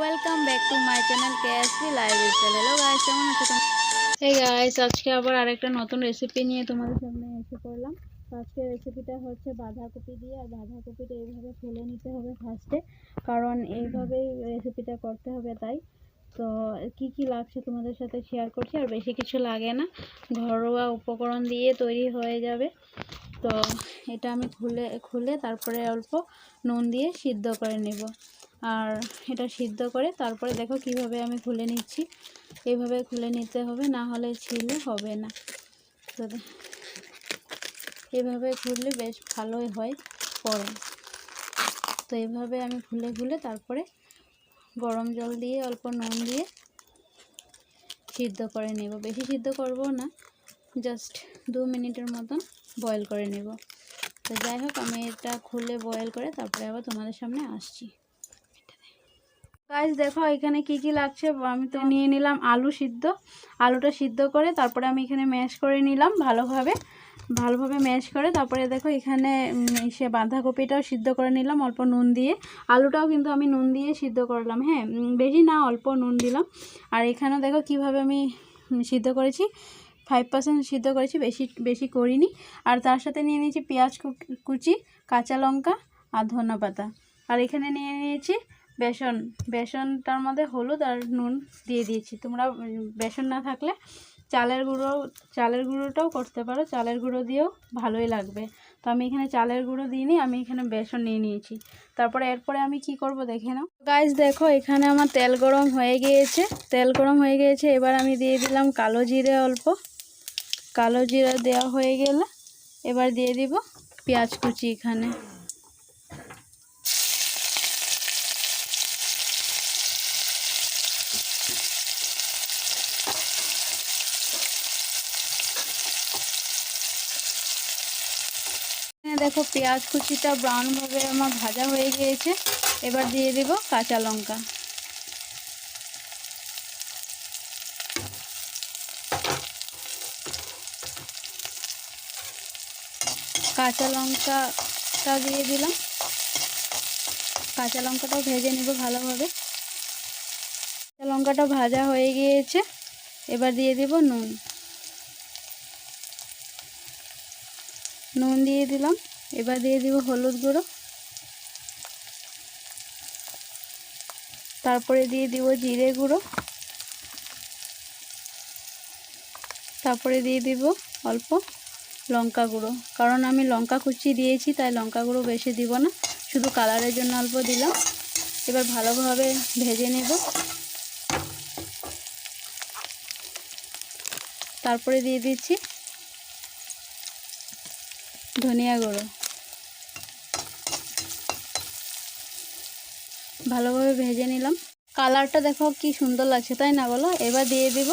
Welcome back to my channel KSP live style hello guys কেমন আছো তোমরা? এই গাইস আজকে আবার আরেকটা নতুন রেসিপি নিয়ে তোমাদের সামনে এসে পড়লাম। আজকে রেসিপিটা হচ্ছে বাঁধাকপি দিয়ে, আর বাঁধাকপিটা এইভাবে ফেলে নিতে হবে ফার্স্টে কারণ এইভাবেই রেসিপিটা করতে হবে তাই। তো কি কি লাগছে তোমাদের সাথে শেয়ার করছি, আর বেশি কিছু লাগে না। ঘরোয়া উপকরণ দিয়ে তৈরি হয়ে যাবে। তো এটা আমি খুলে খুলে তারপরে অল্প নুন দিয়ে সিদ্ধ করে নেব। আর এটা সিদ্ধ করে তারপরে দেখো কীভাবে আমি খুলে নিচ্ছি। এইভাবে খুলে নিতে হবে, না হলে ছিলে হবে না। তো এভাবে খুললে বেশ ভালোই হয় পরে তো এইভাবে আমি খুলে খুলে তারপরে গরম জল দিয়ে, অল্প নুন দিয়ে সিদ্ধ করে নেব। বেশি সিদ্ধ করব না, জাস্ট দু মিনিটের মতন বয়েল করে নেব। তো যাই হোক, আমি এটা খুলে বয়েল করে তারপরে আবার তোমাদের সামনে আসছি। গাইজ দেখো এখানে কি কি লাগছে? আমি তো নিয়ে নিলাম আলু সিদ্ধ। আলুটা সিদ্ধ করে তারপরে আমি এখানে ম্যাশ করে নিলাম ভালোভাবে। ভালোভাবে ম্যাশ করে তারপরে দেখো এখানে সে বাঁধাকপিটাও সিদ্ধ করে নিলাম অল্প নুন দিয়ে। আলুটাও কিন্তু আমি নুন দিয়ে সিদ্ধ করলাম হ্যাঁ? বেশি না, অল্প নুন দিলাম। আর এখানেও দেখো কীভাবে আমি সিদ্ধ করেছি। ফাইভ পার্সেন্ট সিদ্ধ করেছি, বেশি বেশি করিনি। আর তার সাথে নিয়ে নিয়েছি পেঁয়াজ কুচি, কাঁচা লঙ্কা আর ধনা পাতা আর এখানে নিয়ে নিয়েছি বেসন, বেসনটার মধ্যে হলুদ আর নুন দিয়ে দিয়েছি। তোমরা বেসন না থাকলে চালের গুঁড়ো, চালের গুঁড়োটাও করতে পারো। চালের গুঁড়ো দিয়েও ভালোই লাগবে। তো আমি এখানে চালের গুঁড়ো দিইনি, আমি এখানে বেসন নিয়ে নিয়েছি। তারপরে এরপরে আমি কি করব দেখে নাও। গাইজ দেখো, এখানে আমার তেল গরম হয়ে গিয়েছে। তেল গরম হয়ে গিয়েছে, এবার আমি দিয়ে দিলাম কালো জিরে অল্প। কালো জিরা দেওয়া হয়ে গেলে এবার দিয়ে দিব পেঁয়াজ কুচি এখানে। দেখো পেঁয়াজ কুচিটা ব্রাউন ভাবে আমার ভাজা হয়ে গিয়েছে। এবার দিয়ে দিব কাঁচা লঙ্কা। কাঁচা লঙ্কাটা দিয়ে দিলাম। কাঁচা লঙ্কাটাও ভেজে নেব ভালোভাবে। কাঁচা লঙ্কাটা ভাজা হয়ে গিয়েছে। এবার দিয়ে দিব নুন। নুন দিয়ে দিলাম। এবার দিয়ে দিব হলুদ গুঁড়ো। তারপরে দিয়ে দিব জিরে গুঁড়ো। তারপরে দিয়ে দিব অল্প লঙ্কা গুঁড়ো। কারণ আমি লঙ্কা কুচি দিয়েছি, তাই লঙ্কা গুঁড়ো বেশি দিব না। শুধু কালারের জন্য অল্প দিলাম। এবার ভালোভাবে ভেজে নেব। তারপরে দিয়ে দিচ্ছি ধনিয়া গুঁড়ো। ভালোভাবে ভেজে নিলাম। কালারটা দেখো কি সুন্দর লাগছে, তাই না বলো? এবার দিয়ে দিব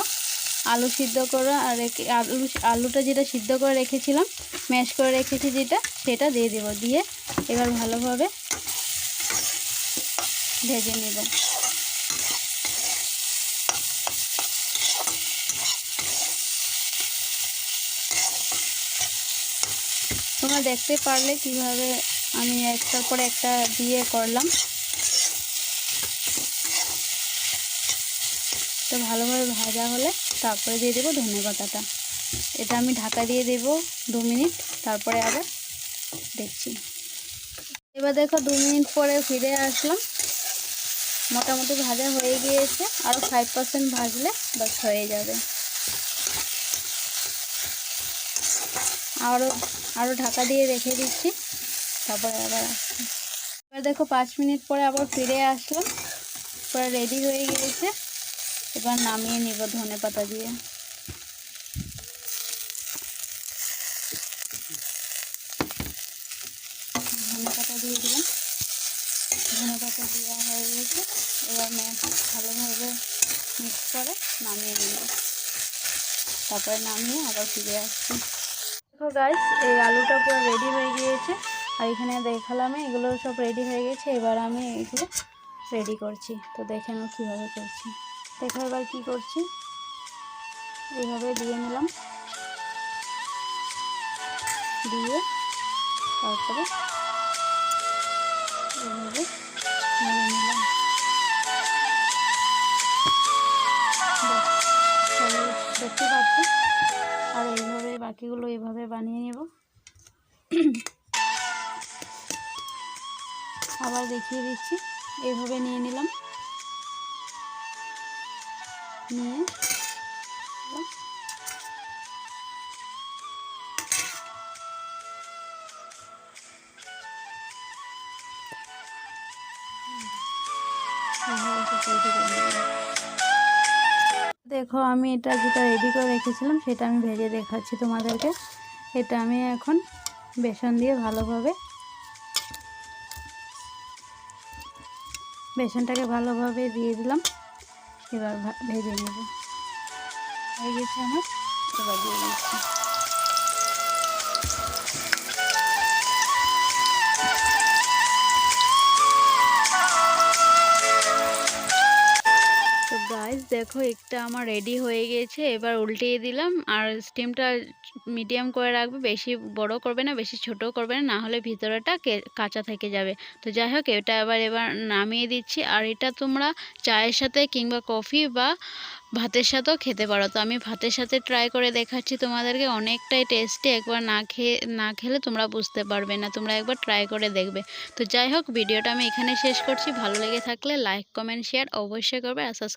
আলু সিদ্ধ করা আর আলু আলুটা যেটা সিদ্ধ করে রেখেছিলাম, ম্যাশ করে রেখেছি যেটা, সেটা দিয়ে দেব। দিয়ে এবার ভালোভাবে ভেজে নেব। তোমরা দেখতে পারলে কীভাবে আমি একটার পর একটা দিয়ে করলাম। তো ভালোভাবে ভাজা হলে তারপরে দিয়ে দেবো ধনে পাতাটা। এটা আমি ঢাকা দিয়ে দেব দু মিনিট, তারপরে আবার দেখছি। এবার দেখো দু মিনিট পরে ফিরে আসলাম। মোটামুটি ভাজা হয়ে গিয়েছে আরও ফাইভ পার্সেন্ট ভাজলে বাস হয়ে যাবে। আরও আরও ঢাকা দিয়ে রেখে দিচ্ছি। তারপরে আবার আসছি। এবার দেখো পাঁচ মিনিট পরে আবার ফিরে আসলাম। পুরো রেডি হয়ে গিয়েছে। এবার নামিয়ে নিব ধনে পাতা দিয়ে। ধনে পাতা দিয়ে দিলাম। ধনে পাতা দেওয়া হয়ে গেছে। এবার ভালোভাবে মিক্স করে নামিয়ে নিব। তারপরে নামিয়ে আবার ফিরে আসছি। দেখো গাইস এই আলুটা পুরো রেডি হয়ে গিয়েছে। আর এখানে দেখালাম এগুলো সব রেডি হয়ে গেছে। এবার আমি এগুলো রেডি করছি। তো দেখে নাও কীভাবে করছি। দেখো এবার কি করছি। এইভাবে দিয়ে নিলাম। দিয়ে তারপরে এইভাবে দেখতে পাচ্ছি। আর এইভাবে বাকিগুলো এভাবে বানিয়ে নেব। আবার দেখিয়ে দিচ্ছি। এইভাবে নিয়ে নিলাম। নিয়ে করে নেব। দেখো, আমি এটা যেটা রেডি করে রেখেছিলাম, সেটা আমি ভেজে দেখাচ্ছি তোমাদেরকে। এটা আমি এখন বেসন দিয়ে ভালোভাবে বেসনটাকে ভালোভাবে দিয়ে দিলাম। এবার ভেজে নেব। হয়ে গেছে আমার। এবার দিয়ে দিচ্ছি। দেখো একটা আমার রেডি হয়ে গেছে, এবার উল্টিয়ে দিলাম। আর স্টিমটা মিডিয়াম করে রাখবে, বেশি বড় করবে না, বেশি ছোট করবে না না হলে ভিতরেটা কাঁচা থেকে যাবে। তো যাই হোক, এটা এবার এবার নামিয়ে দিচ্ছি। আর এটা তোমরা চায়ের সাথে কিংবা কফি বা ভাতের সাথেও খেতে পারো। তো আমি ভাতের সাথে ট্রাই করে দেখাচ্ছি তোমাদেরকে, অনেকটাই টেস্টি একবার না খেয়ে, না খেলে তোমরা বুঝতে পারবে না, তোমরা একবার ট্রাই করে দেখবে। তো যাই হোক, ভিডিওটা আমি এখানে শেষ করছি। ভালো লেগে থাকলে লাইক কমেন্ট শেয়ার অবশ্যই করবে। আর